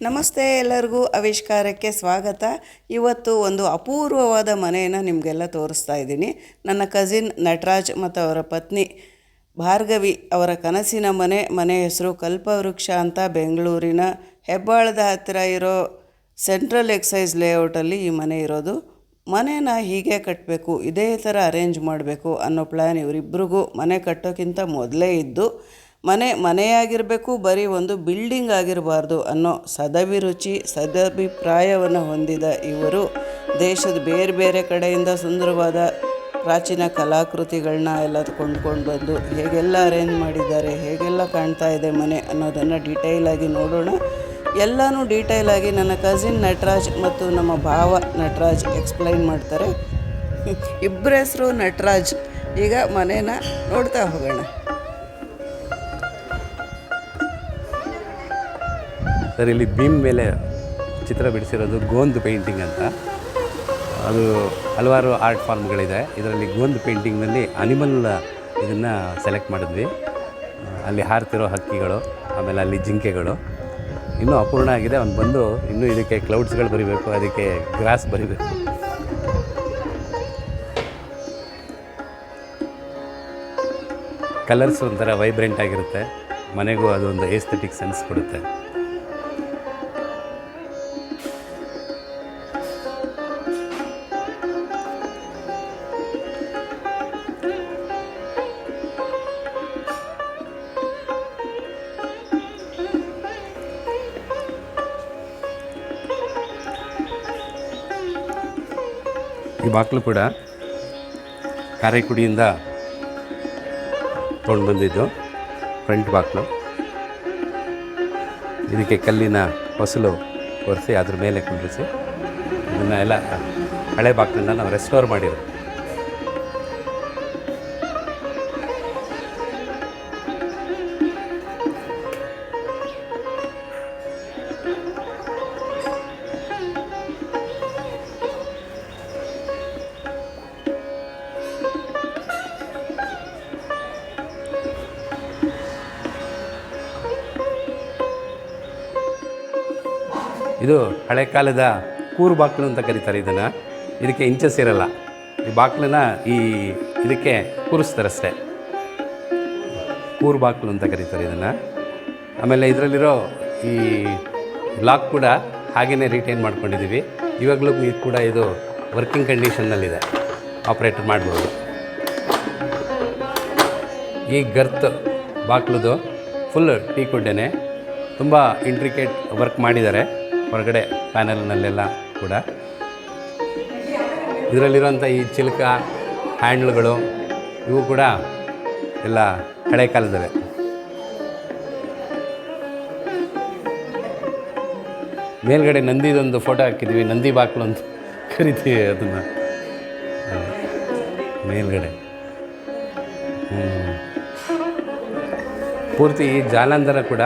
ನಮಸ್ತೆ ಎಲ್ಲರಿಗೂ ಆವಿಷ್ಕಾರಕ್ಕೆ ಸ್ವಾಗತ. ಇವತ್ತು ಒಂದು ಅಪೂರ್ವವಾದ ಮನೆಯನ್ನು ನಿಮಗೆಲ್ಲ ತೋರಿಸ್ತಾ ಇದ್ದೀನಿ. ನನ್ನ ಕಸಿನ್ ನಟರಾಜ್ ಮತ್ತು ಅವರ ಪತ್ನಿ ಭಾರ್ಗವಿ ಅವರ ಕನಸಿನ ಮನೆ ಮನೆ ಹೆಸರು ಕಲ್ಪವೃಕ್ಷ ಅಂತ ಬೆಂಗಳೂರಿನ ಹೆಬ್ಬಾಳದ ಹತ್ತಿರ ಇರೋ ಸೆಂಟ್ರಲ್ ಎಕ್ಸೈಸ್ ಲೇಔಟಲ್ಲಿ ಈ ಮನೆ ಇರೋದು. ಮನೇನ ಹೀಗೆ ಕಟ್ಟಬೇಕು ಇದೇ ಥರ ಅರೇಂಜ್ ಮಾಡಬೇಕು ಅನ್ನೋ ಪ್ಲ್ಯಾನ್ ಇವರಿಬ್ಬರಿಗೂ ಮನೆ ಕಟ್ಟೋಕ್ಕಿಂತ ಮೊದಲೇ ಇದ್ದು ಮನೆ, ಮನೆಯಾಗಿರಬೇಕು, ಬರೀ ಒಂದು ಬಿಲ್ಡಿಂಗ್ ಆಗಿರಬಾರ್ದು ಅನ್ನೋ ಸದಭಿರುಚಿ ಸದಭಿಪ್ರಾಯವನ್ನು ಹೊಂದಿದ ಇವರು ದೇಶದ ಬೇರೆ ಬೇರೆ ಕಡೆಯಿಂದ ಸುಂದರವಾದ ಪ್ರಾಚೀನ ಕಲಾಕೃತಿಗಳನ್ನ ಎಲ್ಲ ಕೊಂಡ್ಕೊಂಡು ಬಂದು ಹೇಗೆಲ್ಲ ಅರೇಂಜ್ ಮಾಡಿದ್ದಾರೆ, ಹೇಗೆಲ್ಲ ಕಾಣ್ತಾ ಇದೆ ಮನೆ ಅನ್ನೋದನ್ನು ಡೀಟೇಲಾಗಿ ನೋಡೋಣ. ಎಲ್ಲನೂ ಡೀಟೇಲಾಗಿ ನನ್ನ ಕಸಿನ್ ನಟರಾಜ್ ಮತ್ತು ನಮ್ಮ ಭಾವ ನಟರಾಜ್ ಎಕ್ಸ್ಪ್ಲೈನ್ ಮಾಡ್ತಾರೆ. ಇಬ್ಬರ ಹೆಸರು ನಟರಾಜ್. ಈಗ ಮನೇನ ನೋಡ್ತಾ ಹೋಗೋಣ. ಸರ್ ಇಲ್ಲಿ ಬೀಮ್ ಮೇಲೆ ಚಿತ್ರ ಬಿಡಿಸಿರೋದು ಗೋಂದ್ ಪೇಂಟಿಂಗ್ ಅಂತ. ಅದು ಹಲವಾರು ಆರ್ಟ್ ಫಾರ್ಮ್ಗಳಿದೆ. ಇದರಲ್ಲಿ ಗೋಂದ್ ಪೇಂಟಿಂಗ್ನಲ್ಲಿ ಅನಿಮಲ್ ಇದನ್ನು ಸೆಲೆಕ್ಟ್ ಮಾಡಿದ್ವಿ. ಅಲ್ಲಿ ಹಾರ್ತಿರೋ ಹಕ್ಕಿಗಳು, ಆಮೇಲೆ ಅಲ್ಲಿ ಜಿಂಕೆಗಳು. ಇನ್ನೂ ಅಪೂರ್ಣ ಆಗಿದೆ. ಅವ್ನು ಬಂದು ಇನ್ನೂ ಇದಕ್ಕೆ ಕ್ಲೌಡ್ಸ್ಗಳು ಬರಿಬೇಕು, ಅದಕ್ಕೆ ಗ್ರಾಸ್ ಬರಿಬೇಕು. ಕಲರ್ಸ್ ಒಂಥರ ವೈಬ್ರೆಂಟ್ ಆಗಿರುತ್ತೆ. ಮನೆಗೂ ಅದೊಂದು ಏಸ್ಥೆಟಿಕ್ ಸೆನ್ಸ್ ಕೊಡುತ್ತೆ. ಈ ಬಾಕ್ಲು ಕೂಡ ಕಾರೈಕುಡಿಯಿಂದ ತೊಗೊಂಡು ಬಂದಿದ್ದು. ಫ್ರಂಟ್ ಬಾಕ್ಲು. ಇದಕ್ಕೆ ಕಲ್ಲಿನ ಫಸಲು ಒರೆಸಿ ಅದ್ರ ಮೇಲೆ ಕುಂಡಿಸಿ ಇದನ್ನೆಲ್ಲ ಹಳೆ ಬಾಕ್ಲನ್ನ ನಾವು ರೆಸ್ಟೋರ್ ಮಾಡಿರೋದು. ಹಳೆ ಕಾಲದ ಕೂರು ಬಾಕ್ಲು ಅಂತ ಕರೀತಾರೆ ಇದನ್ನು. ಇದಕ್ಕೆ ಇಂಚಸ್ ಇರಲ್ಲ ಈ ಬಾಕ್ಲನ್ನ ಈ ಇದಕ್ಕೆ ಕೂರಿಸ್ತಾರಷ್ಟೇ ಕೂರು ಬಾಕ್ಲು ಅಂತ ಕರೀತಾರೆ ಇದನ್ನು. ಆಮೇಲೆ ಇದರಲ್ಲಿರೋ ಈ ಲಾಕ್ ಕೂಡ ಹಾಗೆಯೇ ರಿಟೈನ್ ಮಾಡ್ಕೊಂಡಿದ್ದೀವಿ. ಇವಾಗಲೂ ಇದು ಕೂಡ ಇದು ವರ್ಕಿಂಗ್ ಕಂಡೀಷನ್ನಲ್ಲಿದೆ ಆಪ್ರೇಟ್ ಮಾಡ್ಬೋದು. ಈ ಗರ್ತ್ ಬಾಕ್ಲದು ಫುಲ್ ಟೀ ಕುಡ್ಡೇನೆ ತುಂಬ ಇಂಟ್ರಿಕೇಟ್ ವರ್ಕ್ ಮಾಡಿದ್ದಾರೆ. ಹೊರಗಡೆ ಪ್ಯಾನಲ್ನಲ್ಲೆಲ್ಲ ಕೂಡ. ಇದರಲ್ಲಿರುವಂಥ ಈ ಚಿಲ್ಕ, ಹ್ಯಾಂಡ್ಲ್ಗಳು, ಇವು ಕೂಡ ಎಲ್ಲ ಹಳೆ ಕಾಲದವೆ. ಮೇಲ್ಗಡೆ ನಂದಿದೊಂದು ಫೋಟೋ ಹಾಕಿದ್ವಿ ನಂದಿ ಬಾಕ್ಲು ಅಂತ ಕರಿತೀವಿ ಅದನ್ನು. ಮೇಲ್ಗಡೆ. ಪೂರ್ತಿ ಈ ಜಾಲಾಂಧರ ಕೂಡ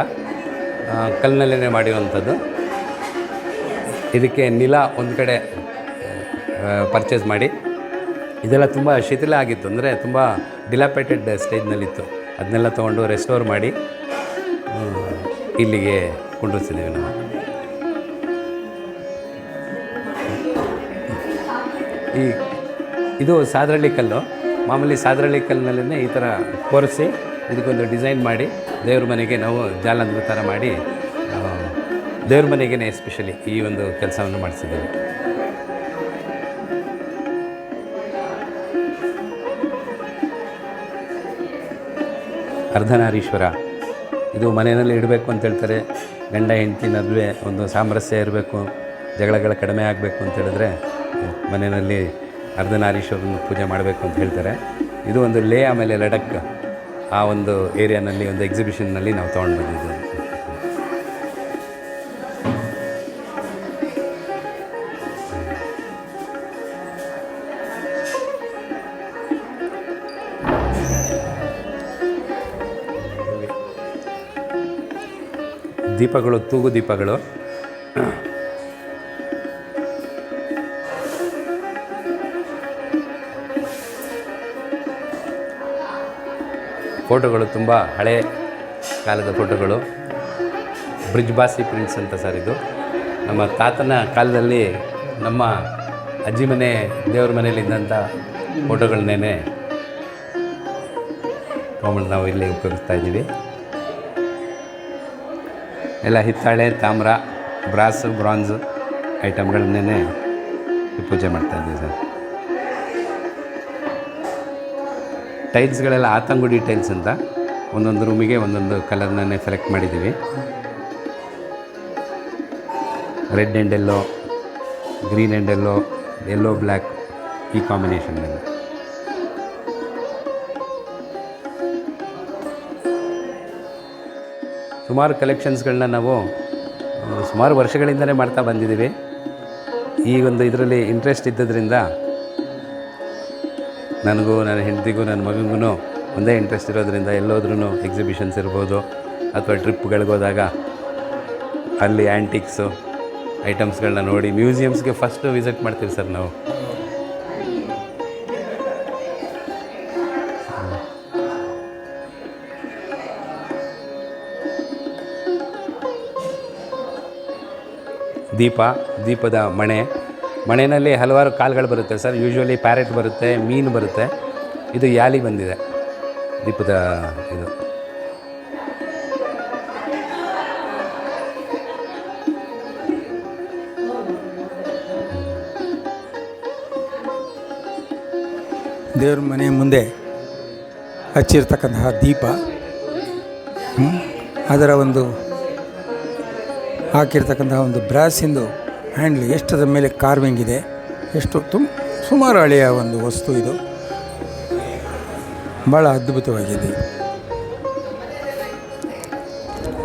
ಕಲ್ಲಿನಲ್ಲೇ ಮಾಡಿರುವಂಥದ್ದು. ಇದಕ್ಕೆ ನಿಲ ಒಂದು ಕಡೆ ಪರ್ಚೇಸ್ ಮಾಡಿ. ಇದೆಲ್ಲ ತುಂಬ ಶಿಥಿಲ ಆಗಿತ್ತು, ಅಂದರೆ ತುಂಬ ಡಿಲಾಪೇಟೆಡ್ ಸ್ಟೇಜ್ನಲ್ಲಿತ್ತು ಅದನ್ನೆಲ್ಲ ತೊಗೊಂಡು ರೆಸ್ಟೋರ್ ಮಾಡಿ ಇಲ್ಲಿಗೆ ಕೊಂಡಿರ್ಸಿದ್ದೀವಿ ನಾವು. ಈ, ಇದು ಸಾದ್ರಳ್ಳಿ ಕಲ್ಲು. ಮಾಮೂಲಿ ಸಾದ್ರಳ್ಳಿ ಕಲ್ಲಿನಲ್ಲೇ ಈ ಥರ ಕೊರೆಸಿ, ಇದಕ್ಕೊಂದು ಡಿಸೈನ್ ಮಾಡಿ, ದೇವ್ರ ಮನೆಗೆ ನಾವು ಜಾಲಂದ್ರ ಥರ ಮಾಡಿ ದೇವ್ರ ಮನೆಗೇ ಎಸ್ಪೆಷಲಿ ಈ ಒಂದು ಕೆಲಸವನ್ನು ಮಾಡಿಸಿದ್ದೀವಿ. ಅರ್ಧನಾರೀಶ್ವರ, ಇದು ಮನೆಯಲ್ಲಿ ಇಡಬೇಕು ಅಂತ ಹೇಳ್ತಾರೆ. ಗಂಡ, ಹೆಂಡತಿ ನಡುವೆ ಒಂದು ಸಾಮರಸ್ಯ ಇರಬೇಕು, ಜಗಳಗಳ ಕಡಿಮೆ ಆಗಬೇಕು ಅಂತ ಹೇಳಿದ್ರೆ ಮನೆಯಲ್ಲಿ ಅರ್ಧನಾರೀಶ್ವರನ ಪೂಜೆ ಮಾಡಬೇಕು ಅಂತ ಹೇಳ್ತಾರೆ. ಇದು ಒಂದು ಲೇ ಆಮೇಲೆ ಲಡಕ್ ಆ ಒಂದು ಏರಿಯಾನಲ್ಲಿ ಒಂದು ಎಕ್ಸಿಬಿಷನ್ನಲ್ಲಿ ನಾವು ತೊಗೊಂಡು ಬಂದಿದ್ದೀವಿ. ದೀಪಗಳು, ತೂಗು ದೀಪಗಳು. ಫೋಟೋಗಳು ತುಂಬ ಹಳೆ ಕಾಲದ ಫೋಟೋಗಳು. ಬ್ರಿಜ್ ಬಾಸಿ ಪ್ರಿಂಟ್ಸ್ ಅಂತ ಸರ್ ಇದು. ನಮ್ಮ ತಾತನ ಕಾಲದಲ್ಲಿ ನಮ್ಮ ಅಜ್ಜಿ ಮನೆ, ದೇವ್ರ ಮನೆಯಲ್ಲಿದ್ದಂಥ ಫೋಟೋಗಳನ್ನೇ ತೊಗೊಂಡು ನಾವು ಇಲ್ಲಿ ಉಪಯೋಗಿಸ್ತಾ ಇದ್ದೀವಿ. ಎಲ್ಲ ಹಿತ್ತಾಳೆ, ತಾಮ್ರ, ಬ್ರಾಸ್ ಬ್ರಾನ್ಸ್ ಐಟಮ್ಗಳನ್ನೇ ಪೂಜೆ ಮಾಡ್ತಾ ಇದ್ದೀವಿ ಸರ್. ಟೈಲ್ಸ್ಗಳೆಲ್ಲ ಆತಂಗುಡಿ ಟೈಲ್ಸ್ ಅಂತ ಒಂದೊಂದು ರೂಮಿಗೆ ಒಂದೊಂದು ಕಲರ್ನೇ ಸೆಲೆಕ್ಟ್ ಮಾಡಿದ್ದೀವಿ. Red and yellow green and yellow yellow black ಈ ಕಾಂಬಿನೇಷನ್ನಲ್ಲಿ. ಸುಮಾರು ಕಲೆಕ್ಷನ್ಸ್ಗಳನ್ನ ನಾವು ಸುಮಾರು ವರ್ಷಗಳಿಂದಲೇ ಮಾಡ್ತಾ ಬಂದಿದ್ದೀವಿ. ಈ ಒಂದು ಇದರಲ್ಲಿ ಇಂಟ್ರೆಸ್ಟ್ ಇದ್ದದ್ರಿಂದ ನನಗೂ, ನನ್ನ ಹೆಂಡತಿಗೂ, ನನ್ನ ಮಗನಿಗೂ ಒಂದೇ ಇಂಟ್ರೆಸ್ಟ್ ಇರೋದ್ರಿಂದ ಎಲ್ಲೋದ್ರೂ ಎಕ್ಸಿಬಿಷನ್ಸ್ ಇರ್ಬೋದು, ಅಥವಾ ಟ್ರಿಪ್ಗಳಿಗೋದಾಗ ಅಲ್ಲಿ ಆ್ಯಂಟಿಕ್ಸು ಐಟಮ್ಸ್ಗಳನ್ನ ನೋಡಿ ಮ್ಯೂಸಿಯಮ್ಸ್ಗೆ ಫಸ್ಟು ವಿಸಿಟ್ ಮಾಡ್ತೀವಿ ಸರ್ ನಾವು. ದೀಪ, ದೀಪದ ಮಣೆ. ಮಣೆಯಲ್ಲಿ ಹಲವಾರು ಕಾಳುಗಳು ಬರುತ್ತೆ ಸರ್. ಯೂಶ್ವಲಿ ಪ್ಯಾರೆಟ್ ಬರುತ್ತೆ, ಮೀನು ಬರುತ್ತೆ. ಇದು ಯಾಲಿ ಬಂದಿದೆ. ದೀಪದ ಇದು. ದೇವ್ರ ಮನೆ ಮುಂದೆ ಹಚ್ಚಿರ್ತಕ್ಕಂತಹ ದೀಪ ಅದರ ಒಂದು ಹಾಕಿರ್ತಕ್ಕಂತಹ ಒಂದು ಬ್ರಾಸಿಂದು ಹ್ಯಾಂಡ್ಲ್ ಎಷ್ಟದ ಮೇಲೆ ಕಾರ್ವಿಂಗ್ ಇದೆ, ಎಷ್ಟು ತುಂಬ ಸುಮಾರು ಹಳೆಯ ಒಂದು ವಸ್ತು ಇದು. ಭಾಳ ಅದ್ಭುತವಾಗಿದೆ.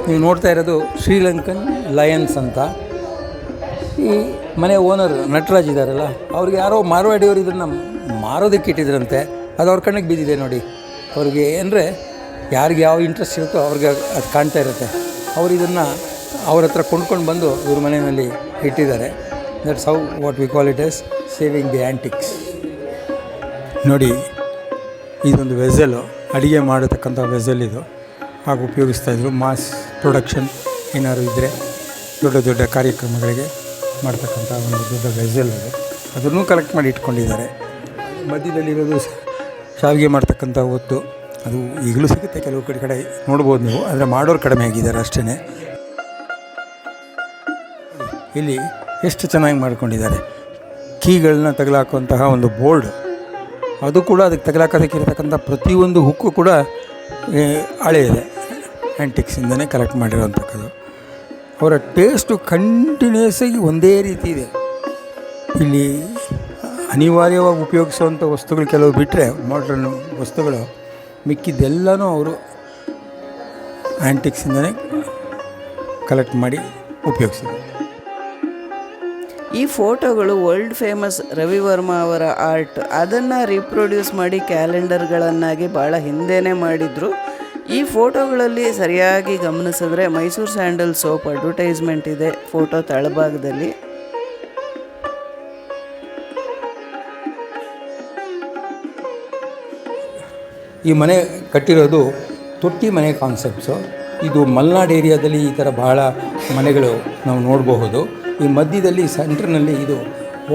ನೀವು ನೋಡ್ತಾ ಇರೋದು ಶ್ರೀಲಂಕನ್ ಲಯನ್ಸ್ ಅಂತ. ಈ ಮನೆ ಓನರ್ ನಟರಾಜ್ ಇದ್ದಾರಲ್ಲ ಅವ್ರಿಗೆ ಯಾರೋ ಮಾರವಾಡಿಯವರು ಇದನ್ನು ಮಾರೋದಕ್ಕೆ ಇಟ್ಟಿದ್ರಂತೆ. ಅದು ಅವ್ರ ಕಣ್ಣಿಗೆ ಬಿದ್ದಿದೆ ನೋಡಿ. ಅವ್ರಿಗೆ ಅಂದರೆ ಯಾರಿಗೆ ಯಾವ ಇಂಟ್ರೆಸ್ಟ್ ಇರುತ್ತೋ ಅವ್ರಿಗೆ ಅದು ಕಾಣ್ತಾ ಇರುತ್ತೆ. ಅವರು ಇದನ್ನು ಅವ್ರ ಹತ್ರ ಕೊಂಡ್ಕೊಂಡು ಬಂದು ಇವ್ರ ಮನೆಯಲ್ಲಿ ಇಟ್ಟಿದ್ದಾರೆ. That's how what we call it as saving the antiques ನೋಡಿ, ಇದೊಂದು ವೆಸಲು, ಅಡುಗೆ ಮಾಡತಕ್ಕಂಥ ವೆಸಲ್ ಇದು. ಹಾಗೆ ಉಪಯೋಗಿಸ್ತಾಯಿದ್ರು ಮಾಸ್ ಪ್ರೊಡಕ್ಷನ್ ಏನಾದ್ರು ಇದ್ದರೆ ದೊಡ್ಡ ದೊಡ್ಡ ಕಾರ್ಯಕ್ರಮಗಳಿಗೆ ಮಾಡ್ತಕ್ಕಂಥ ಒಂದು ದೊಡ್ಡ ವೆಸಲ್ ಇದೆ ಅದನ್ನು ಕಲೆಕ್ಟ್ ಮಾಡಿ ಇಟ್ಕೊಂಡಿದ್ದಾರೆ. ಮಧ್ಯದಲ್ಲಿರೋದು ಶಾವಿಗೆ ಮಾಡ್ತಕ್ಕಂಥ ಹೊತ್ತು ಅದು ಈಗಲೂ ಸಿಗುತ್ತೆ. ಕೆಲವು ಕಡೆ ಕಡೆ ನೋಡ್ಬೋದು ನೀವು. ಆದರೆ ಮಾಡೋರು ಕಡಿಮೆ ಆಗಿದ್ದಾರೆ ಅಷ್ಟೇ ಇಲ್ಲಿ ಎಷ್ಟು ಚೆನ್ನಾಗಿ ಮಾಡ್ಕೊಂಡಿದ್ದಾರೆ. ಕೀಗಳನ್ನ ತಗಲಾಕುವಂತಹ ಒಂದು ಬೋರ್ಡ್. ಅದು ಕೂಡ ಅದಕ್ಕೆ ತಗಲಾಕೋದಕ್ಕೆ ಇರತಕ್ಕಂಥ ಪ್ರತಿಯೊಂದು ಹುಕ್ಕು ಕೂಡ ಏ, ಹಳೆ ಇದೆ ಆ್ಯಂಟಿಕ್ಸಿಂದನೇ ಕಲೆಕ್ಟ್ ಮಾಡಿರೋಂಥದ್ದು ಅವರ ಟೇಸ್ಟು ಕಂಟಿನ್ಯೂಸ್ ಆಗಿ ಒಂದೇ ರೀತಿ ಇದೆ. ಇಲ್ಲಿ ಅನಿವಾರ್ಯವಾಗಿ ಉಪಯೋಗಿಸುವಂಥ ವಸ್ತುಗಳು ಕೆಲವು ಬಿಟ್ಟರೆ ಮಾಡ್ರನ್ ವಸ್ತುಗಳು ಮಿಕ್ಕಿದ್ದೆಲ್ಲನೂ ಅವರು ಆ್ಯಂಟಿಕ್ಸಿಂದನೇ ಕಲೆಕ್ಟ್ ಮಾಡಿ ಉಪಯೋಗಿಸಿದ್ದಾರೆ ಈ ಫೋಟೋಗಳು ವರ್ಲ್ಡ್ ಫೇಮಸ್ ರವಿವರ್ಮ ಅವರ ಆರ್ಟ್. ಅದನ್ನು ರೀಪ್ರೊಡ್ಯೂಸ್ ಮಾಡಿ ಕ್ಯಾಲೆಂಡರ್ಗಳನ್ನಾಗಿ ಭಾಳ ಹಿಂದೆನೇ ಮಾಡಿದರು. ಈ ಫೋಟೋಗಳಲ್ಲಿ ಸರಿಯಾಗಿ ಗಮನಿಸಿದ್ರೆ ಮೈಸೂರು ಸ್ಯಾಂಡಲ್ ಸೋಪ್ ಅಡ್ವರ್ಟೈಸ್ಮೆಂಟ್ ಇದೆ ಫೋಟೋ ತಳಭಾಗದಲ್ಲಿ. ಈ ಮನೆ ಕಟ್ಟಿರೋದು ತೊಟ್ಟಿ ಮನೆ ಕಾನ್ಸೆಪ್ಟ್ಸು ಇದು ಮಲ್ನಾಡ್ ಏರಿಯಾದಲ್ಲಿ ಈ ಥರ ಬಹಳ ಮನೆಗಳು ನಾವು ನೋಡಬಹುದು. ಈ ಮಧ್ಯದಲ್ಲಿ ಸೆಂಟ್ರ್ನಲ್ಲಿ ಇದು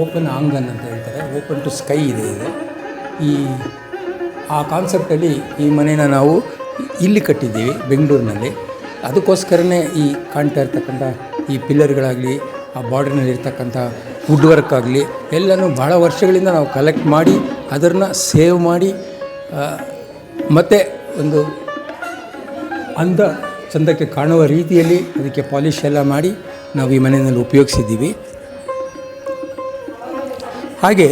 ಓಪನ್ ಆಂಗನ್ ಅಂತ ಹೇಳ್ತಾರೆ, ಓಪನ್ ಟು ಸ್ಕೈ ಇದೆ ಇದು. ಈ, ಆ ಕಾನ್ಸೆಪ್ಟಲ್ಲಿ ಈ ಮನೇನ ನಾವು ಇಲ್ಲಿ ಕಟ್ಟಿದ್ದೀವಿ, ಬೆಂಗಳೂರಿನಲ್ಲಿ. ಅದಕ್ಕೋಸ್ಕರನೇ ಈ ಕಾಣ್ತಾ ಇರ್ತಕ್ಕಂಥ ಈ ಪಿಲ್ಲರ್ಗಳಾಗಲಿ, ಆ ಬಾರ್ಡರ್ನಲ್ಲಿ ಇರ್ತಕ್ಕಂಥ ವುಡ್ ವರ್ಕ್ ಆಗಲಿ, ಎಲ್ಲನೂ ಭಾಳ ವರ್ಷಗಳಿಂದ ನಾವು ಕಲೆಕ್ಟ್ ಮಾಡಿ ಅದನ್ನು ಸೇವ್ ಮಾಡಿ ಮತ್ತು ಒಂದು ಅಂದ ಚಂದಕ್ಕೆ ಕಾಣುವ ರೀತಿಯಲ್ಲಿ ಅದಕ್ಕೆ ಪಾಲಿಶ್ ಎಲ್ಲ ಮಾಡಿ ನಾವು ಈ ಮನೆಯಲ್ಲಿ ಉಪಯೋಗಿಸಿದ್ದೀವಿ. ಹಾಗೆ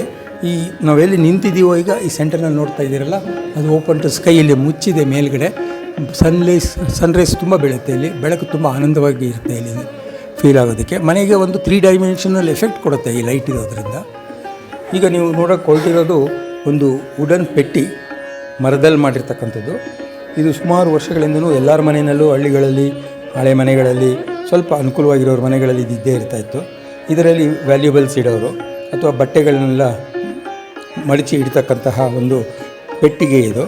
ಈ ನಾವೆಲ್ಲಿ ನಿಂತಿದ್ದೀವೋ ಈಗ ಈ ಸೆಂಟರ್ನಲ್ಲಿ ನೋಡ್ತಾ ಇದ್ದೀರಲ್ಲ, ಅದು ಓಪನ್ ಟು ಸ್ಕೈ ಇಲ್ಲಿ ಮುಚ್ಚಿದೆ ಮೇಲ್ಗಡೆ. ಸನ್ಲೈಸ್ ಸನ್ರೈಸ್ ತುಂಬ ಬೆಳೆಯುತ್ತೆ ಇಲ್ಲಿ, ಬೆಳಕು ತುಂಬ ಆನಂದವಾಗಿ ಇರುತ್ತೆ ಇಲ್ಲಿ ಫೀಲ್ ಆಗೋದಕ್ಕೆ. ಮನೆಗೆ ಒಂದು ತ್ರೀ ಡೈಮೆನ್ಷನಲ್ ಎಫೆಕ್ಟ್ ಕೊಡುತ್ತೆ ಈ ಲೈಟ್ ಇರೋದ್ರಿಂದ. ಈಗ ನೀವು ನೋಡೋಕೆ ಹೊರಟಿರೋದು ಒಂದು ವುಡನ್ ಪೆಟ್ಟಿ ಮರದಲ್ಲಿ ಮಾಡಿರ್ತಕ್ಕಂಥದ್ದು. ಇದು ಸುಮಾರು ವರ್ಷಗಳಿಂದಲೂ ಎಲ್ಲರ ಮನೆಯಲ್ಲೂ ಹಳ್ಳಿಗಳಲ್ಲಿ, ಹಳೆ ಮನೆಗಳಲ್ಲಿ ಸ್ವಲ್ಪ ಅನುಕೂಲವಾಗಿರೋರು ಮನೆಗಳಲ್ಲಿ ಇದ್ದೇ ಇರ್ತಾಯಿತ್ತು ಇದರಲ್ಲಿ ವ್ಯಾಲ್ಯೂಬಲ್ಸ್ ಇಡೋರು ಅಥವಾ ಬಟ್ಟೆಗಳನ್ನೆಲ್ಲ ಮಡಚಿ ಇಡ್ತಕ್ಕಂತಹ ಒಂದು ಪೆಟ್ಟಿಗೆ ಇದು.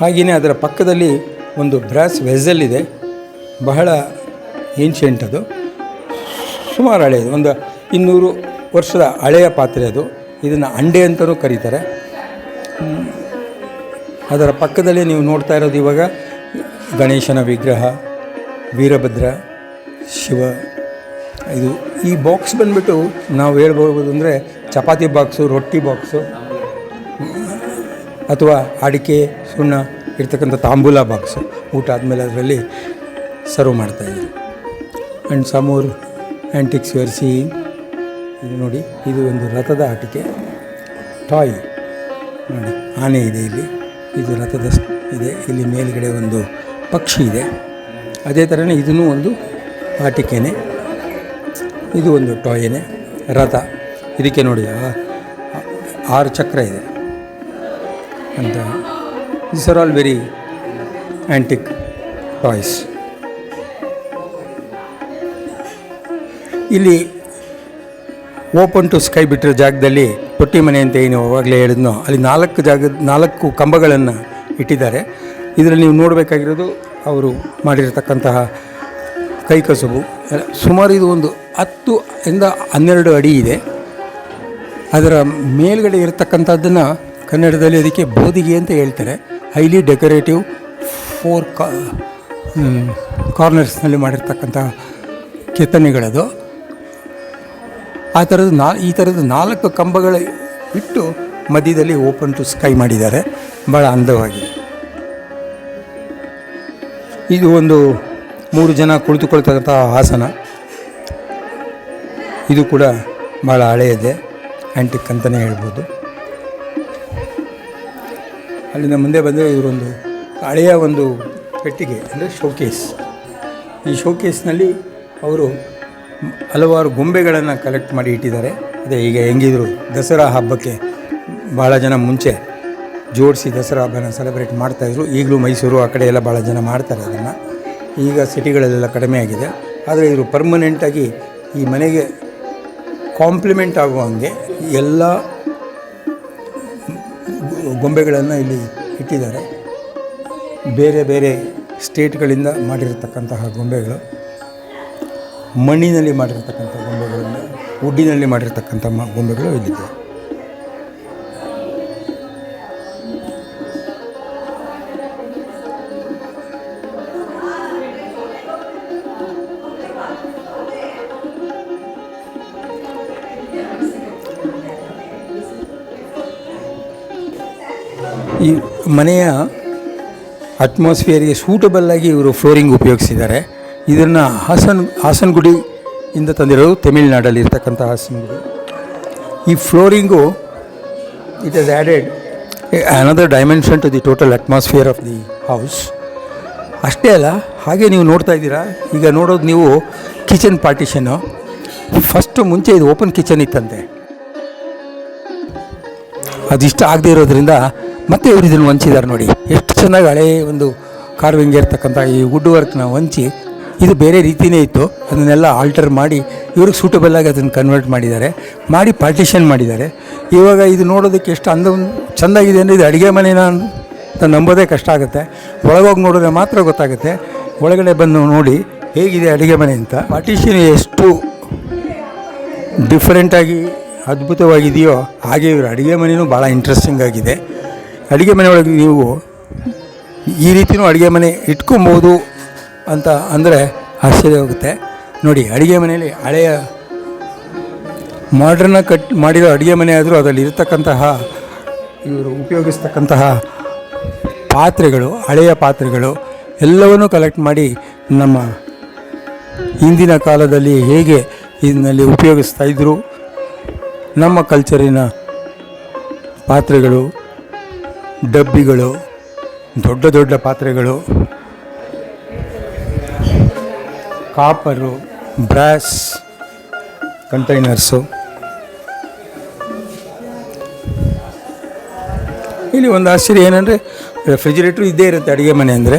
ಹಾಗೆಯೇ ಅದರ ಪಕ್ಕದಲ್ಲಿ ಒಂದು ಬ್ರಾಸ್ ವೆಸಲ್ ಇದೆ. ಬಹಳ ಏನ್ಷಿಯಂಟ್ ಅದು. ಸುಮಾರು ಹಳೆಯದು ಒಂದು ಇನ್ನೂರು ವರ್ಷದ ಹಳೆಯ ಪಾತ್ರೆ ಅದು. ಇದನ್ನು ಅಂಡೆ ಅಂತಲೂ ಕರೀತಾರೆ. ಅದರ ಪಕ್ಕದಲ್ಲಿ ನೀವು ನೋಡ್ತಾ ಇರೋದು ಇವಾಗ ಗಣೇಶನ ವಿಗ್ರಹ ವೀರಭದ್ರ, ಶಿವ, ಇದು ಈ ಬಾಕ್ಸ್ ಬಂದುಬಿಟ್ಟು ನಾವು ಹೇಳ್ಬೋದು ಅಂದರೆ ಚಪಾತಿ ಬಾಕ್ಸು ರೊಟ್ಟಿ ಬಾಕ್ಸು ಅಥವಾ ಅಡಿಕೆ, ಸುಣ್ಣ ಇರ್ತಕ್ಕಂಥ ತಾಂಬೂಲ ಬಾಕ್ಸು ಊಟ ಆದಮೇಲೆ ಅದರಲ್ಲಿ ಸರ್ವ್ ಮಾಡ್ತಾಯಿದ್ರು ಆ್ಯಂಡ್ ಸಮೂರ್ ಆ್ಯಂಟಿಕ್ಸ್ ವರ್ಸಿ ಇದು ನೋಡಿ, ಇದು ಒಂದು ರಥದ ಆಟಿಕೆ ಟಾಯ್ ನೋಡಿ, ಆನೆ ಇದೆ ಇಲ್ಲಿ. ಇದು ರಥದ ಇದೆ. ಇಲ್ಲಿ ಮೇಲ್ಗಡೆ ಒಂದು ಪಕ್ಷಿ ಇದೆ. ಅದೇ ಥರನೇ ಇದೂ ಒಂದು ಆಟಿಕೆನೆ, ಇದು ಒಂದು ಟಾಯ್ನೆ, ರಥ. ಇದಕ್ಕೆ ನೋಡಿ ಆರು ಚಕ್ರ ಇದೆ. ಅಂತ. This are all very antique toys ಇಲ್ಲಿ ಓಪನ್ ಟು ಸ್ಕೈ ಬಿಟ್ಟಿರೋ ಜಾಗದಲ್ಲಿ ತೊಟ್ಟಿ ಮನೆ ಅಂತ ಏನು ಅವಾಗಲೇ ಹೇಳಿದ್ನೋ, ಅಲ್ಲಿ ನಾಲ್ಕು ಜಾಗ ನಾಲ್ಕು ಕಂಬಗಳನ್ನು ಇಟ್ಟಿದ್ದಾರೆ. ಇದರಲ್ಲಿ ನೀವು ನೋಡಬೇಕಾಗಿರೋದು ಅವರು ಮಾಡಿರತಕ್ಕಂತಹ ಕೈಕಸುಬು ಸುಮಾರು ಇದು ಒಂದು ಹತ್ತು ಇಂದ ಹನ್ನೆರಡು ಅಡಿ ಇದೆ. ಅದರ ಮೇಲ್ಗಡೆ ಇರತಕ್ಕಂಥದ್ದನ್ನು ಕನ್ನಡದಲ್ಲಿ ಅದಕ್ಕೆ ಬೋದಿಗೆ ಅಂತ ಹೇಳ್ತಾರೆ. ಹೈಲಿ ಡೆಕೋರೇಟಿವ್ ಫೋರ್ ಕಾ ಕಾರ್ನರ್ಸ್ನಲ್ಲಿ ಮಾಡಿರ್ತಕ್ಕಂಥ ಕೆತ್ತನೆಗಳದು. ಆ ಥರದ್ದು ನಾ ಈ ಥರದ್ದು ನಾಲ್ಕು ಕಂಬಗಳ ಇಟ್ಟು ಮಧ್ಯದಲ್ಲಿ ಓಪನ್ ಟು ಸ್ಕೈ ಮಾಡಿದ್ದಾರೆ. ಭಾಳ ಅಂದವಾಗಿದೆ. ಇದು ಒಂದು ಮೂರು ಜನ ಕುಳಿತುಕೊಳ್ತಕ್ಕಂಥ ಆಸನ ಇದು ಕೂಡ ಭಾಳ ಹಳೆಯದೆ ಆ್ಯಂಟಿಕ್ ಅಂತಲೇ ಹೇಳ್ಬೋದು. ಅಲ್ಲಿಂದ ಮುಂದೆ ಬಂದರೆ ಇವರೊಂದು ಹಳೆಯ ಒಂದು ಪೆಟ್ಟಿಗೆ, ಅಂದರೆ ಶೋಕೇಸ್ ಈ ಶೋಕೇಸ್ನಲ್ಲಿ ಅವರು ಹಲವಾರು ಗೊಂಬೆಗಳನ್ನು ಕಲೆಕ್ಟ್ ಮಾಡಿ ಇಟ್ಟಿದ್ದಾರೆ. ಅದೇ ಈಗ ಹೆಂಗಿದ್ರು ದಸರಾ ಹಬ್ಬಕ್ಕೆ ಭಾಳ ಜನ ಮುಂಚೆ ಜೋಡಿಸಿ ದಸರಾ ಹಬ್ಬನ ಸೆಲೆಬ್ರೇಟ್ ಮಾಡ್ತಾಯಿದ್ರು ಈಗಲೂ ಮೈಸೂರು ಆ ಕಡೆ ಎಲ್ಲ ಭಾಳ ಜನ ಮಾಡ್ತಾರೆ ಅದನ್ನು. ಈಗ ಸಿಟಿಗಳಲ್ಲೆಲ್ಲ ಕಡಿಮೆ ಆಗಿದೆ. ಆದರೆ ಇವರು ಪರ್ಮನೆಂಟಾಗಿ ಈ ಮನೆಗೆ ಕಾಂಪ್ಲಿಮೆಂಟ್ ಆಗುವಂಗೆ ಎಲ್ಲ ಗೊಂಬೆಗಳನ್ನು ಇಲ್ಲಿ ಇಟ್ಟಿದ್ದಾರೆ. ಬೇರೆ ಬೇರೆ ಸ್ಟೇಟ್ಗಳಿಂದ ಮಾಡಿರತಕ್ಕಂತಹ ಗೊಂಬೆಗಳು. ಮಣ್ಣಿನಲ್ಲಿ ಮಾಡಿರ್ತಕ್ಕಂಥ ಗೊಂಬೆಗಳನ್ನು ವುಡ್ಡಿನಲ್ಲಿ ಮಾಡಿರ್ತಕ್ಕಂಥ ಗೊಂಬೆಗಳು ಇಲ್ಲಿದೆ. ಮನೆಯ ಅಟ್ಮಾಸ್ಫಿಯರ್ಗೆ ಸೂಟಬಲ್ ಆಗಿ ಇವರು ಫ್ಲೋರಿಂಗ್ ಉಪಯೋಗಿಸಿದ್ದಾರೆ. ಇದನ್ನು ಹಾಸನ್, ಹಾಸನಗುಡಿ ಇಂದ ತಂದಿರೋದು ತಮಿಳ್ನಾಡಲ್ಲಿ ಇರ್ತಕ್ಕಂಥ ಹಾಸನಗುಡಿ. ಈ flooring it has added another dimension to the total atmosphere of the house ಅಷ್ಟೇ ಅಲ್ಲ, ಹಾಗೆ ನೀವು ನೋಡ್ತಾ ಇದ್ದೀರಾ, ಈಗ ನೋಡೋದು ನೀವು ಕಿಚನ್ ಪಾರ್ಟಿಷನು ಫಸ್ಟು ಮುಂಚೆ ಇದು ಓಪನ್ ಕಿಚನ್ ಇತ್ತಂತೆ. ಅದಿಷ್ಟ ಆಗದೆ ಇರೋದ್ರಿಂದ ಮತ್ತೆ ಇವರು ಇದನ್ನು ಹೊಂಚಿದ್ದಾರೆ ನೋಡಿ. ಎಷ್ಟು ಚೆನ್ನಾಗಿ ಹಳೆ ಒಂದು ಕಾರ್ವಿಂಗ್ ಇರ್ತಕ್ಕಂಥ ಈ ವುಡ್ ವರ್ಕ್ನ ಹೊಂಚಿ ಇದು ಬೇರೆ ರೀತಿಯೇ ಇತ್ತು. ಅದನ್ನೆಲ್ಲ ಆಲ್ಟರ್ ಮಾಡಿ ಇವ್ರಿಗೆ ಸೂಟಬಲ್ ಆಗಿ ಅದನ್ನು ಕನ್ವರ್ಟ್ ಮಾಡಿದ್ದಾರೆ. ಮಾಡಿ ಪಾರ್ಟಿಷನ್ ಮಾಡಿದ್ದಾರೆ. ಇವಾಗ ಇದು ನೋಡೋದಕ್ಕೆ ಎಷ್ಟು ಅಂದ ಚೆಂದಾಗಿದೆ ಅಂದರೆ ಇದು ಅಡುಗೆ ಮನೆನ ಅಂತ ನಂಬೋದೇ ಕಷ್ಟ ಆಗುತ್ತೆ. ಒಳಗೋಗಿ ನೋಡಿದ್ರೆ ಮಾತ್ರ ಗೊತ್ತಾಗುತ್ತೆ. ಒಳಗಡೆ ಬಂದು ನೋಡಿ ಹೇಗಿದೆ ಅಡುಗೆ ಮನೆ ಅಂತ. ಪಾರ್ಟಿಷನ್ ಎಷ್ಟು ಡಿಫ್ರೆಂಟಾಗಿ ಅದ್ಭುತವಾಗಿದೆಯೋ ಹಾಗೆ ಇವರು ಅಡುಗೆ ಮನೆಯೂ ಭಾಳ ಇಂಟ್ರೆಸ್ಟಿಂಗ್ ಆಗಿದೆ. ಅಡುಗೆ ಮನೆ ಒಳಗೆ ನೀವು ಈ ರೀತಿಯೂ ಅಡುಗೆ ಮನೆ ಇಟ್ಕೊಬೋದು ಅಂತ ಅಂದರೆ ಆಶ್ಚರ್ಯ ಹೋಗುತ್ತೆ ನೋಡಿ, ಅಡುಗೆ ಮನೆಯಲ್ಲಿ ಹಳೆಯ ಮಾಡ್ರನ್ನ ಕಟ್ ಮಾಡಿರೋ ಅಡುಗೆ ಮನೆ ಆದರೂ ಅದರಲ್ಲಿ ಇರತಕ್ಕಂತಹ, ಇವರು ಉಪಯೋಗಿಸ್ತಕ್ಕಂತಹ ಪಾತ್ರೆಗಳು, ಹಳೆಯ ಪಾತ್ರೆಗಳು ಎಲ್ಲವನ್ನೂ ಕಲೆಕ್ಟ್ ಮಾಡಿ ನಮ್ಮ ಹಿಂದಿನ ಕಾಲದಲ್ಲಿ ಹೇಗೆ ಇದನ್ನಲ್ಲಿ ಉಪಯೋಗಿಸ್ತಾ ಇದ್ದರು ನಮ್ಮ ಕಲ್ಚರಿನ ಪಾತ್ರೆಗಳು, ಡಬ್ಬಿಗಳು, ದೊಡ್ಡ ದೊಡ್ಡ ಪಾತ್ರೆಗಳು, ಕಾಪರು, ಬ್ರಾಸ್, ಕಂಟೈನರ್ಸು. ಇಲ್ಲಿ ಒಂದು ಆಶ್ಚರ್ಯ ಏನಂದರೆ ರೆಫ್ರಿಜಿರೇಟ್ರು ಇದ್ದೇ ಇರುತ್ತೆ ಅಡುಗೆ ಮನೆ ಅಂದರೆ.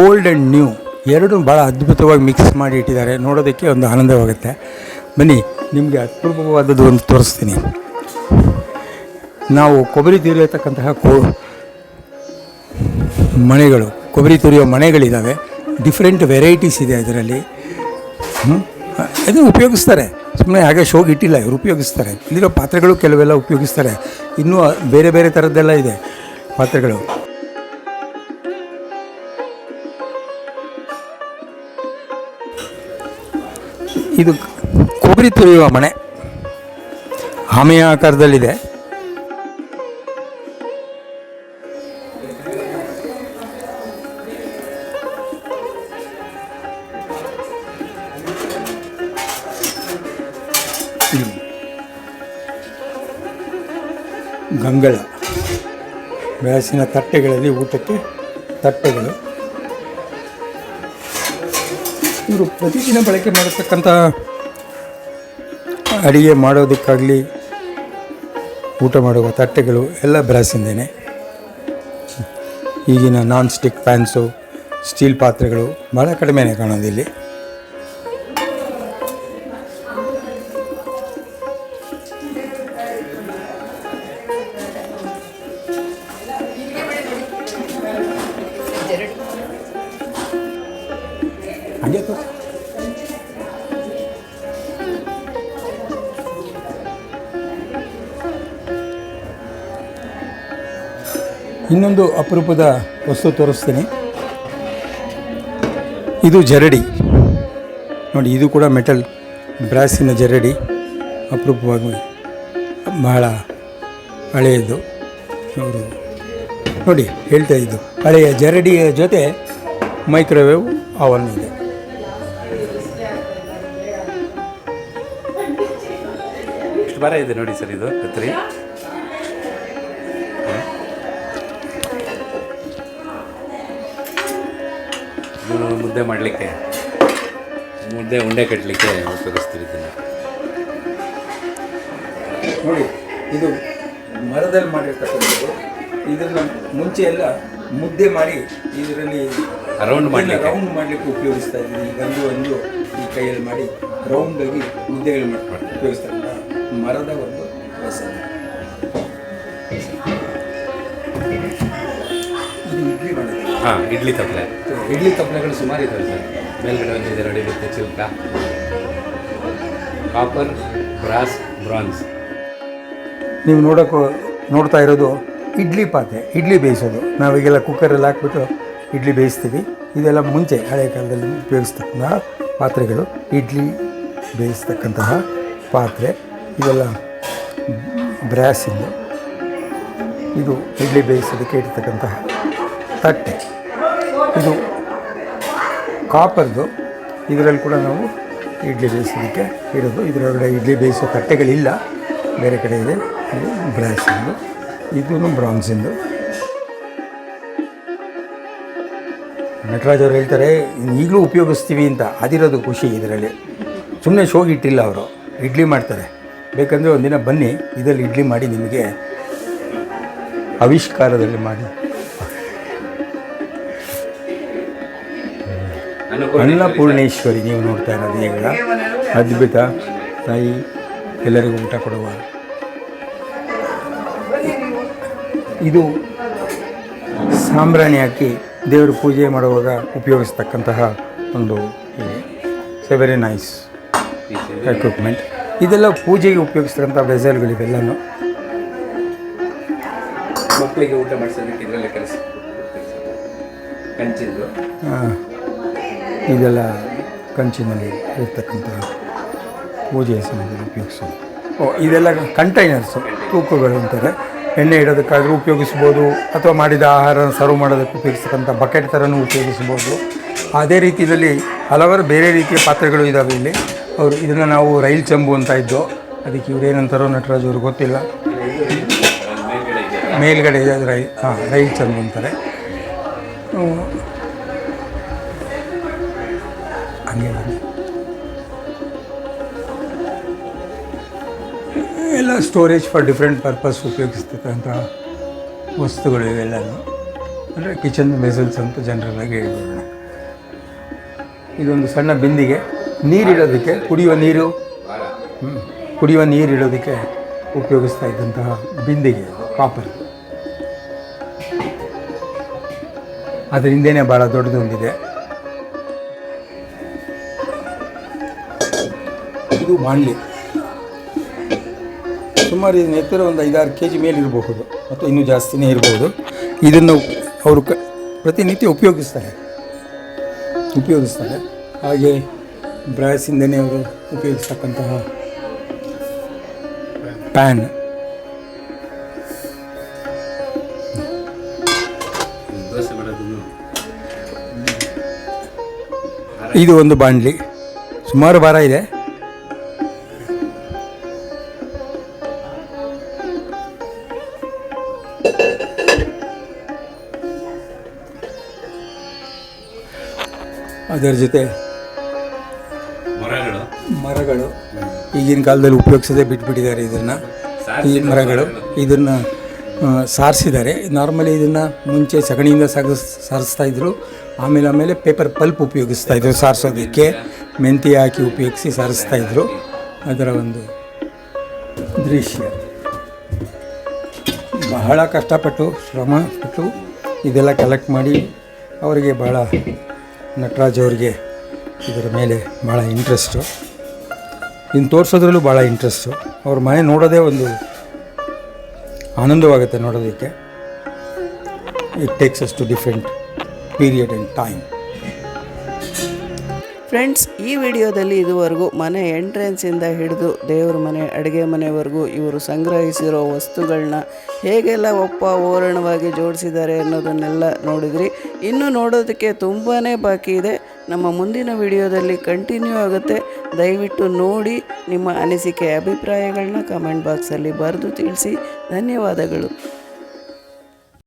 ಓಲ್ಡ್ ಆ್ಯಂಡ್ ನ್ಯೂ ಎರಡೂ ಭಾಳ ಅದ್ಭುತವಾಗಿ ಮಿಕ್ಸ್ ಮಾಡಿ ಇಟ್ಟಿದ್ದಾರೆ. ನೋಡೋದಕ್ಕೆ ಒಂದು ಆನಂದವಾಗುತ್ತೆ. ಬನ್ನಿ, ನಿಮಗೆ ಅಪೂರ್ವವಾದದ್ದು ಒಂದು ತೋರಿಸ್ತೀನಿ. ನಾವು ಕೊಬ್ಬರಿ ತೀರಿರತಕ್ಕಂತಹ ಕೋ ಮಣೆಗಳು ಕೊಬ್ಬರಿ ತುರಿಯೋ ಮಣೆಗಳಿದ್ದಾವೆ ಡಿಫ್ರೆಂಟ್ ವೆರೈಟೀಸ್ ಇದೆ ಅದರಲ್ಲಿ. ಹ್ಮ್? ಅದು ಉಪಯೋಗಿಸ್ತಾರೆ. ಸುಮ್ಮನೆ ಹಾಗೆ ಶೋಗೆ ಇಟ್ಟಿಲ್ಲ, ಇವರು ಉಪಯೋಗಿಸ್ತಾರೆ. ಇಲ್ಲಿರೋ ಪಾತ್ರೆಗಳು ಕೆಲವೆಲ್ಲ ಉಪಯೋಗಿಸ್ತಾರೆ. ಇನ್ನೂ ಬೇರೆ ಬೇರೆ ಥರದ್ದೆಲ್ಲ ಇದೆ ಪಾತ್ರೆಗಳು. ಇದು ಕೊಬ್ಬರಿ ತುರಿಯುವ ಮನೆ ಆಮೆಯ ಆಕಾರದಲ್ಲಿದೆ. ಗಂಗಳ. ಬೆಳಸಿನ ತಟ್ಟೆಗಳಲ್ಲಿ ಊಟಕ್ಕೆ ತಟ್ಟೆಗಳು. ಇವರು ಪ್ರತಿದಿನ ಬಳಕೆ ಮಾಡತಕ್ಕಂಥ ಅಡಿಗೆ ಮಾಡೋದಕ್ಕಾಗಲಿ ಊಟ ಮಾಡುವ ತಟ್ಟೆಗಳು ಎಲ್ಲ ಬ್ರಾಸಿಂದೇನೆ ಈಗಿನ ನಾನ್ ಸ್ಟಿಕ್ ಪ್ಯಾನ್ಸು ಸ್ಟೀಲ್ ಪಾತ್ರೆಗಳು ಭಾಳ ಕಡಿಮೆನೇ ಕಾಣೋದಿಲ್ಲಿ. ಇನ್ನೊಂದು ಅಪರೂಪದ ವಸ್ತು ತೋರಿಸ್ತೀನಿ. ಇದು ಜರಡಿ. ನೋಡಿ, ಇದು ಕೂಡ ಮೆಟಲ್, ಬ್ರಾಸಿನ ಜರಡಿ. ಅಪರೂಪವಾಗಿ ಬಹಳ ಹಳೆಯದು. ಅವರು ನೋಡಿ, ಹೇಳ್ತಾ ಇದ್ದು. ಹಳೆಯ ಜರಡಿಯ ಜೊತೆ ಮೈಕ್ರೋವೇವ್ ಅವನ್ ಇದೆ. ಬರ ಇದೆ ನೋಡಿ ಸರ್ ಇದು ಕತ್ರಿ ಮುದ್ದೆ ಮಾಡಲಿಕ್ಕೆ ಮುದ್ದೆ ಉಂಡೆ ಕಟ್ಟಲಿಕ್ಕೆ ಉಪಯೋಗಿಸ್ತೀವಿ ಇದನ್ನು. ನೋಡಿ ಇದು ಮರದಲ್ಲಿ ಮಾಡಿರ್ತಕ್ಕಂಥದ್ದು. ಇದನ್ನು ಮುಂಚೆ ಎಲ್ಲ ಮುದ್ದೆ ಮಾಡಿ ಇದರಲ್ಲಿ ರೌಂಡ್ ಮಾಡಿ ರೌಂಡ್ ಮಾಡಲಿಕ್ಕೆ ಉಪಯೋಗಿಸ್ತಾ ಇದ್ದೀನಿ ಈಗ ಒಂದು ಒಂದು ಈ ಕೈಯಲ್ಲಿ ಮಾಡಿ ರೌಂಡಾಗಿ ಮುದ್ದೆಗಳು ಮಾಡಿ ಉಪಯೋಗಿಸ್ತಾರೆ. ಮರದ ಒಂದು ವ್ಯಸನ ಇದು ಇಡ್ಲಿ ಮಾಡೋದು. ಹಾಂ ಇಡ್ಲಿ ತಪ್ಪಲೆ ಇಡ್ಲಿ ತಪ್ಪಲೆಗಳು ಸುಮಾರು ಇದ್ದಾವೆ ಸರ್. ಮೇಲ್ಗಡೆ ಒಂದಿದೆ ನೋಡಿ ಇರುತ್ತೆ ಚಿಲ್ಕ. ಕಾಪರ್ ಬ್ರಾಸ್ ಬ್ರಾನ್ಸ್ ನೀವು ನೋಡೋಕ್ಕೂ ನೋಡ್ತಾ ಇರೋದು ಇಡ್ಲಿ ಪಾತ್ರೆ, ಇಡ್ಲಿ ಬೇಯಿಸೋದು. ನಾವೀಗೆಲ್ಲ ಕುಕ್ಕರಲ್ಲಿ ಹಾಕ್ಬಿಟ್ಟು ಇಡ್ಲಿ ಬೇಯಿಸ್ತೀವಿ. ಇದೆಲ್ಲ ಮುಂಚೆ ಹಳೆಯ ಕಾಲದಲ್ಲಿ ಉಪಯೋಗಿಸ್ತಕ್ಕಂತಹ ಪಾತ್ರೆಗಳು. ಇಡ್ಲಿ ಬೇಯಿಸ್ತಕ್ಕಂತಹ ಪಾತ್ರೆ. ಇದೆಲ್ಲ ಬ್ರ್ಯಾಸಿಂದು ಇದು ಇಡ್ಲಿ ಬೇಯಿಸೋದಕ್ಕೆ ಇಡ್ತಕ್ಕಂತಹ ತಟ್ಟೆ. ಇದು ಕಾಪರ್ದು ಇದರಲ್ಲಿ ಕೂಡ ನಾವು ಇಡ್ಲಿ ಬೇಯಿಸೋದಕ್ಕೆ ಇಡೋದು. ಇದರೊಳಗಡೆ ಇಡ್ಲಿ ಬೇಯಿಸೋ ತಟ್ಟೆಗಳಿಲ್ಲ. ಬೇರೆ ಕಡೆ ಇದೆ. ಇದು ಬ್ರಾಸಿಂದು. ಇದೂ ಬ್ರಾನ್ಸಿಂದು. ನಟರಾಜ್ ಅವರು ಹೇಳ್ತಾರೆ, ಈಗಲೂ ಉಪಯೋಗಿಸ್ತೀವಿ ಅಂತ. ಅದಿರೋದು ಖುಷಿ ಇದರಲ್ಲಿ. ಸುಮ್ಮನೆ ಶೋಗಿ ಇಟ್ಟಿಲ್ಲ ಅವರು. ಇಡ್ಲಿ ಮಾಡ್ತಾರೆ. ಬೇಕಂದರೆ ಒಂದಿನ ಬನ್ನಿ. ಇದರಲ್ಲಿ ಇಡ್ಲಿ ಮಾಡಿ ನಿಮಗೆ ಆವಿಷ್ಕಾರದಲ್ಲಿ ಮಾಡಿ ಅನ್ನಪೂರ್ಣೇಶ್ವರಿ ನೀವು ನೋಡ್ತಾ ಇರೋದು ಈಗ. ಅದ್ಭುತ. ತಾಯಿ ಎಲ್ಲರಿಗೂ ಊಟ ಕೊಡುವ. ಇದು ಸಾಂಬ್ರಾಣಿ ಹಾಕಿ ದೇವರ ಪೂಜೆ ಮಾಡುವಾಗ ಉಪಯೋಗಿಸ್ತಕ್ಕಂತಹ ಒಂದು ಇಟ್ಸ್ ವೆರಿ ನೈಸ್ ಎಕ್ವಿಪ್ಮೆಂಟ್ ಇದೆಲ್ಲ ಪೂಜೆಗೆ ಉಪಯೋಗಿಸ್ತಕ್ಕಂಥ ವೆಸಲ್ಗಳಿವೆಲ್ಲನೂ ಮಕ್ಕಳಿಗೆ ಊಟ ಮಾಡಿಸೋದಕ್ಕೆ ಇದರಲ್ಲೇ ಕೆಲಸ. ಆ, ಇದೆಲ್ಲ ಕಂಚಿನಲ್ಲಿ ಇರ್ತಕ್ಕಂಥ ಪೂಜೆಯ ಸಮಯದಲ್ಲಿ ಉಪಯೋಗಿಸೋದು. ಓ, ಇದೆಲ್ಲ ಕಂಟೈನರ್ಸು, ತೂಕಗಳು ಅಂತಾರೆ. ಎಣ್ಣೆ ಇಡೋದಕ್ಕಾದರೂ ಉಪಯೋಗಿಸ್ಬೋದು, ಅಥವಾ ಮಾಡಿದ ಆಹಾರ ಸರ್ವ್ ಮಾಡೋದಕ್ಕೆ ಉಪಯೋಗಿಸ್ತಕ್ಕಂಥ ಬಕೆಟ್ ಥರನೂ ಉಪಯೋಗಿಸ್ಬೋದು. ಅದೇ ರೀತಿಯಲ್ಲಿ ಹಲವಾರು ಬೇರೆ ರೀತಿಯ ಪಾತ್ರೆಗಳು ಇದ್ದಾವೆ ಇಲ್ಲಿ. ಅವರು ಇದನ್ನು ನಾವು ರೈಲ್ ಚಂಬು ಅಂತ ಇದ್ದು, ಅದಕ್ಕೆ ಇವರೇನಂತಾರೋ ನಟರಾಜ್ ಅವ್ರಿಗೆ ಗೊತ್ತಿಲ್ಲ. ಮೇಲ್ಗಡೆ ಇದೆ, ಅದು ರೈ, ಹಾಂ, ರೈಲ್ ಚಂಬು ಅಂತಾರೆ. ಹಂಗೆ. ಎಲ್ಲ ಸ್ಟೋರೇಜ್ ಫಾರ್ ಡಿಫ್ರೆಂಟ್ ಪರ್ಪಸ್ ಉಪಯೋಗಿಸ್ತಕ್ಕಂಥ ವಸ್ತುಗಳು ಇವೆಲ್ಲನೂ ಅಂದರೆ ಕಿಚನ್ ವೆಸಲ್ಸ್ ಅಂತ ಜನರಲ್ ಆಗಿ ಹೇಳ್ಬೋಣ ಇದೊಂದು ಸಣ್ಣ ಬಿಂದಿಗೆ ನೀರಿಡೋದಕ್ಕೆ ಕುಡಿಯುವ ನೀರು. ಕುಡಿಯುವ ನೀರಿಡೋದಕ್ಕೆ ಉಪಯೋಗಿಸ್ತಾ ಇದ್ದಂತಹ ಬಿಂದಿಗೆ ಕಾಪರ್ ಅದರಿಂದೇನೆ ಭಾಳ ದೊಡ್ಡದೊಂದಿದೆ ಇದು ಮಾಡಲಿ. ಸುಮಾರು ಇದನ್ನು ಎತ್ತರ ಒಂದು ಐದಾರು ಕೆ ಜಿ ಮೇಲೆ ಇರಬಹುದು ಮತ್ತು ಇನ್ನೂ ಜಾಸ್ತಿನೇ ಇರಬಹುದು. ಇದನ್ನು ಅವರು ಕ ಪ್ರತಿನಿತ್ಯ ಉಪಯೋಗಿಸ್ತಾರೆ. ಉಪಯೋಗಿಸ್ತಾರೆ. ಹಾಗೆ ಬ್ರಾಸಿಂದನೇ ಅವರು ಉಪಯೋಗಿಸ್ತಕ್ಕಂತಹ ಪ್ಯಾನ್. ಇದು ಒಂದು ಬಾಂಡ್ಲಿ ಸುಮಾರು ಭಾರ ಇದೆ. ಅದರ ಜೊತೆ ಮರಗಳು. ಮರಗಳು. ಈಗಿನ ಕಾಲದಲ್ಲಿ ಉಪಯೋಗಿಸದೆ ಬಿಟ್ಬಿಟ್ಟಿದ್ದಾರೆ ಇದನ್ನು. ಈ ಮರಗಳು. ಇದನ್ನು ಸಾರಿಸಿದ್ದಾರೆ. ನಾರ್ಮಲಿ ಇದನ್ನು ಮುಂಚೆ ಸಗಣಿಯಿಂದ ಸಾಗಿಸ್ ಸಾರಿಸ್ತಾ ಇದ್ರು. ಆಮೇಲೆ ಆಮೇಲೆ ಪೇಪರ್ ಪಲ್ಪ್ ಉಪಯೋಗಿಸ್ತಾ ಇದ್ರು ಸಾರಿಸೋದಕ್ಕೆ. ಮೆಂತಿ ಹಾಕಿ ಉಪಯೋಗಿಸಿ ಸಾರಿಸ್ತಾ ಇದ್ರು. ಅದರ ಒಂದು ದೃಶ್ಯ. ಬಹಳ ಕಷ್ಟಪಟ್ಟು ಶ್ರಮ ಪಟ್ಟು ಇದೆಲ್ಲ ಕಲೆಕ್ಟ್ ಮಾಡಿ ಅವರಿಗೆ ಭಾಳ ನಟರಾಜ್ ಅವರಿಗೆ ಇದರ ಮೇಲೆ ಭಾಳ ಇಂಟ್ರೆಸ್ಟು ಇನ್ನು ತೋರಿಸೋದ್ರಲ್ಲೂ ಭಾಳ ಇಂಟ್ರೆಸ್ಟು ಅವ್ರ ಮನೆ ನೋಡೋದೇ ಒಂದು ಆನಂದವಾಗುತ್ತೆ ನೋಡೋದಕ್ಕೆ. It takes us to different period and time friends ಈ ವಿಡಿಯೋದಲ್ಲಿ ಇದುವರೆಗೂ ಮನೆ ಎಂಟ್ರೆನ್ಸಿಂದ ಹಿಡಿದು ದೇವ್ರ ಮನೆ, ಅಡುಗೆ ಮನೆವರೆಗೂ ಇವರು ಸಂಗ್ರಹಿಸಿರೋ ವಸ್ತುಗಳನ್ನ ಹೇಗೆಲ್ಲ ಒಪ್ಪ ಓರಣವಾಗಿ ಜೋಡಿಸಿದ್ದಾರೆ ಅನ್ನೋದನ್ನೆಲ್ಲ ನೋಡಿದ್ರಿ. ಇನ್ನೂ ನೋಡೋದಕ್ಕೆ ತುಂಬಾ ಬಾಕಿ ಇದೆ. ನಮ್ಮ ಮುಂದಿನ ವಿಡಿಯೋದಲ್ಲಿ ಕಂಟಿನ್ಯೂ ಆಗುತ್ತೆ. ದಯವಿಟ್ಟು ನೋಡಿ ನಿಮ್ಮ ಅನಿಸಿಕೆ ಅಭಿಪ್ರಾಯಗಳನ್ನ ಕಮೆಂಟ್ ಬಾಕ್ಸಲ್ಲಿ ಬರೆದು ತಿಳಿಸಿ. ಧನ್ಯವಾದಗಳು.